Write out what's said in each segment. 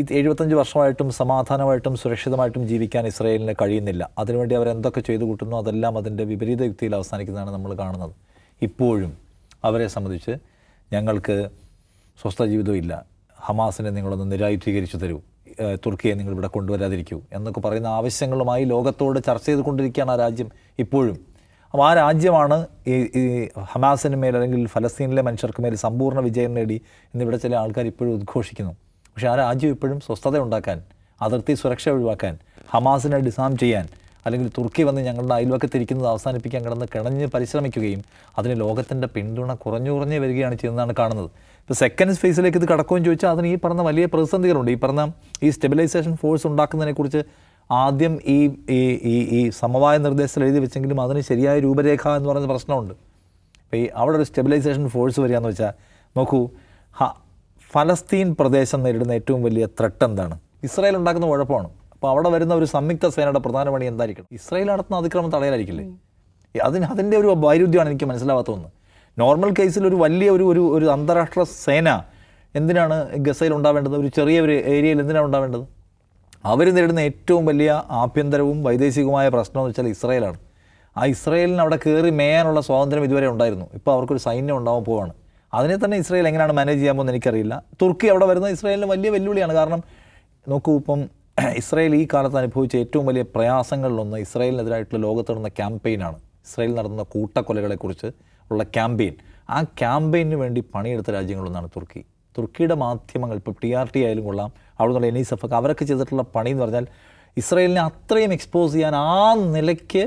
ഇത് എഴുപത്തഞ്ച് വർഷമായിട്ടും സമാധാനമായിട്ടും സുരക്ഷിതമായിട്ടും ജീവിക്കാൻ ഇസ്രയേലിന് കഴിയുന്നില്ല. അതിനുവേണ്ടി അവർ എന്തൊക്കെ ചെയ്തു കൂട്ടുന്നു അതെല്ലാം അതിന്റെ വിപരീത യുക്തിയിൽ അവസാനിക്കുന്നതാണ് നമ്മൾ കാണുന്നത്. ഇപ്പോഴും അവരെ സംബന്ധിച്ച് ഞങ്ങൾക്ക് സ്വസ്ഥ ജീവിതമില്ല ഹമാസിനെ നിങ്ങളൊന്ന് നിരായുധീകരിച്ചു തരൂ. തുർക്കിയെ നിങ്ങൾ ഇവിടെ കൊണ്ടുവരാതിരിക്കൂ എന്നൊക്കെ പറയുന്ന ആവശ്യങ്ങളുമായി ലോകത്തോട് ചർച്ച ചെയ്തുകൊണ്ടിരിക്കുകയാണ് ആ രാജ്യം ഇപ്പോഴും. അപ്പോൾ ആ രാജ്യമാണ് ഈ ഈ ഹമാസിന് മേൽ അല്ലെങ്കിൽ ഫലസ്തീനിലെ മനുഷ്യർക്ക് മേൽ സമ്പൂർണ വിജയം നേടി എന്നിവിടെ ചില ആൾക്കാർ ഇപ്പോഴും ഉദ്ഘോഷിക്കുന്നു. പക്ഷേ ആ രാജ്യം ഇപ്പോഴും സ്വസ്ഥത ഉണ്ടാക്കാൻ അതിർത്തി സുരക്ഷ ഒഴിവാക്കാൻ ഹമാസിനെ ഡിസാം ചെയ്യാൻ അല്ലെങ്കിൽ തുർക്കി വന്ന് ഞങ്ങളുടെ അയൽവക്കത്തിരിക്കുന്നത് അവസാനിപ്പിക്കാൻ കിടന്ന് കിണഞ്ഞ് പരിശ്രമിക്കുകയും അതിന് ലോകത്തിന്റെ പിന്തുണ കുറഞ്ഞു കുറഞ്ഞ് വരികയാണ് ചെയ്യുന്നതാണ് കാണുന്നത്. ഇപ്പോൾ സെക്കൻഡ് ഫേസിലേക്ക് ഇത് കടക്കുമെന്ന് ചോദിച്ചാൽ അതിന് ഈ പറഞ്ഞ വലിയ പ്രതിസന്ധികളുണ്ട്. ഈ പറഞ്ഞ ഈ സ്റ്റെബിലൈസേഷൻ ഫോഴ്സ് ഉണ്ടാക്കുന്നതിനെക്കുറിച്ച് ആദ്യം ഈ ഈ ഈ ഈ സമവായ നിർദ്ദേശത്തിൽ എഴുതി വെച്ചെങ്കിലും അതിന് ശരിയായ രൂപരേഖ എന്ന് പറയുന്ന പ്രശ്നമുണ്ട്. അപ്പോൾ ഈ അവിടെ ഒരു സ്റ്റെബിലൈസേഷൻ ഫോഴ്സ് വരികയെന്ന് വെച്ചാൽ നോക്കൂ ഫലസ്തീൻ പ്രദേശം നേരിടുന്ന ഏറ്റവും വലിയ ത്രട്ട് എന്താണ്? ഇസ്രായേൽ ഉണ്ടാക്കുന്ന കുഴപ്പമാണ്. അപ്പോൾ അവിടെ വരുന്ന ഒരു സംയുക്ത സേനയുടെ പ്രധാന പണി എന്തായിരിക്കണം? ഇസ്രായേൽ നടത്തുന്ന അതിക്രമം തടയലായിരിക്കില്ലേ? അതിന് അതിന്റെ ഒരു വൈരുദ്ധ്യമാണ് എനിക്ക് മനസ്സിലാവാത്ത ഒന്ന്. നോർമൽ കേസിൽ ഒരു വലിയ ഒരു ഒരു ഒരു അന്താരാഷ്ട്ര സേന എന്തിനാണ് ഗസയിൽ ഉണ്ടാവേണ്ടത്? ഒരു ചെറിയ ഒരു ഏരിയയിൽ എന്തിനാണ് ഉണ്ടാവേണ്ടത്? അവർ നേരിടുന്ന ഏറ്റവും വലിയ ആഭ്യന്തരവും വൈദേശികവുമായ പ്രശ്നം എന്ന് വെച്ചാൽ ഇസ്രായേലാണ്. ആ ഇസ്രായേലിന് അവിടെ കയറി മേയാനുള്ള സ്വാതന്ത്ര്യം ഇതുവരെ ഉണ്ടായിരുന്നു. ഇപ്പോൾ അവർക്കൊരു സൈന്യം ഉണ്ടാവാൻ പോവാണ്. അതിനെ തന്നെ ഇസ്രയേൽ എങ്ങനെയാണ് മാനേജ് ചെയ്യാൻ പോകുന്നത് എനിക്കറിയില്ല. തുർക്കി അവിടെ വരുന്ന ഇസ്രയേലിന് വലിയ വെല്ലുവിളിയാണ്. കാരണം നോക്കൂ ഇപ്പം ഇസ്രയേൽ ഈ കാലത്ത് അനുഭവിച്ച ഏറ്റവും വലിയ പ്രയാസങ്ങളിലൊന്ന് ഇസ്രയേലിനെതിരായിട്ടുള്ള ലോകത്ത് നടന്ന ക്യാമ്പയിനാണ് ഇസ്രയേൽ നടന്ന കൂട്ടക്കൊലകളെക്കുറിച്ച് ഉള്ള ക്യാമ്പയിൻ ആ ക്യാമ്പയിന് വേണ്ടി പണിയെടുത്ത രാജ്യങ്ങളൊന്നാണ് തുർക്കി. തുർക്കിയുടെ മാധ്യമങ്ങൾ ഇപ്പോൾ ടി ആർ ടി ആയാലും കൊള്ളാം അവിടെ നിന്നുള്ള എനീസഫ് ഒക്കെ അവരൊക്കെ ചെയ്തിട്ടുള്ള പണി എന്ന് പറഞ്ഞാൽ ഇസ്രയേലിനെ അത്രയും എക്സ്പോസ് ചെയ്യാൻ ആ നിലയ്ക്ക്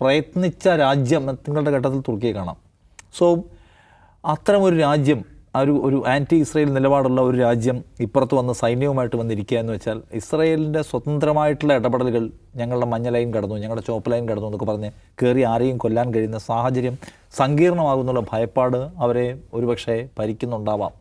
പ്രയത്നിച്ച രാജ്യം നിങ്ങളുടെ ഘട്ടത്തിൽ തുർക്കിയെ കാണാം. സോ അത്തരം ഒരു രാജ്യം ഒരു ഒരു ആന്റി ഇസ്രയേൽ നിലപാടുള്ള ഒരു രാജ്യം ഇപ്പുറത്ത് വന്ന് സൈന്യവുമായിട്ട് വന്നിരിക്കുക എന്ന് വെച്ചാൽ ഇസ്രയേലിന്റെ സ്വതന്ത്രമായിട്ടുള്ള ഇടപെടലുകൾ ഞങ്ങളുടെ മഞ്ഞ ലൈൻ കടന്നു ഞങ്ങളുടെ ചോപ്പ് ലൈൻ കടന്നു എന്നൊക്കെ പറഞ്ഞ് കയറി ആരെയും കൊല്ലാൻ കഴിയുന്ന സാഹചര്യം സങ്കീർണമാകുന്നുള്ള ഭയപ്പാട് അവരെ ഒരുപക്ഷെ ഭരിക്കുന്നുണ്ടാവാം.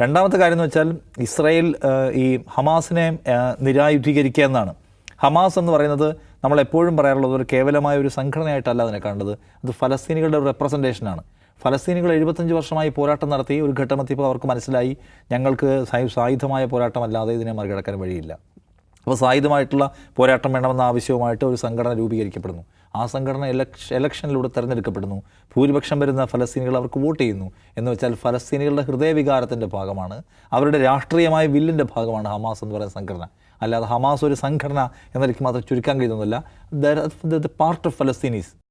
രണ്ടാമത്തെ കാര്യം എന്ന് വെച്ചാൽ ഇസ്രയേൽ ഈ ഹമാസിനെ നിരായുധീകരിക്കുക എന്നാണ്. ഹമാസ് എന്ന് പറയുന്നത് നമ്മളെപ്പോഴും പറയാറുള്ളത് ഒരു കേവലമായ ഒരു സംഘടനയായിട്ടല്ല അതിനെ കണ്ടത് അത് ഫലസ്തീനികളുടെ റെപ്രസെന്റേഷനാണ് ഫലസ്തീനികൾ എഴുപത്തഞ്ച് വർഷമായി പോരാട്ടം നടത്തി. ഒരു ഘട്ടമെത്തിയപ്പോൾ അവർക്ക് മനസ്സിലായി ഞങ്ങൾക്ക് സായു- സായുധമായ പോരാട്ടമല്ലാതെ ഇതിനെ മറികടക്കാൻ വഴിയില്ല. അപ്പോൾ സായുധമായിട്ടുള്ള പോരാട്ടം വേണമെന്ന ആവശ്യവുമായിട്ട് ഒരു സംഘടന രൂപീകരിക്കപ്പെടുന്നു. ആ സംഘടന ഇലക്ഷ ഇലക്ഷനിലൂടെ തിരഞ്ഞെടുക്കപ്പെടുന്നു. ഭൂരിപക്ഷം വരുന്ന ഫലസ്തീനികൾ അവർക്ക് വോട്ട് ചെയ്യുന്നു. എന്ന് വെച്ചാൽ ഫലസ്തീനികളുടെ ഹൃദയവികാരത്തിന്റെ ഭാഗമാണ്. അവരുടെ രാഷ്ട്രീയമായ വില്ലിന്റെ ഭാഗമാണ് ഹമാസ് എന്ന് പറയുന്ന സംഘടന. അല്ലാതെ ഹമാസ് ഒരു സംഘടന എന്ന നിലയ്ക്ക് മാത്രം ചുരുക്കാൻ കഴിയുന്നതല്ല. Part of ഫലസ്തീനീസ്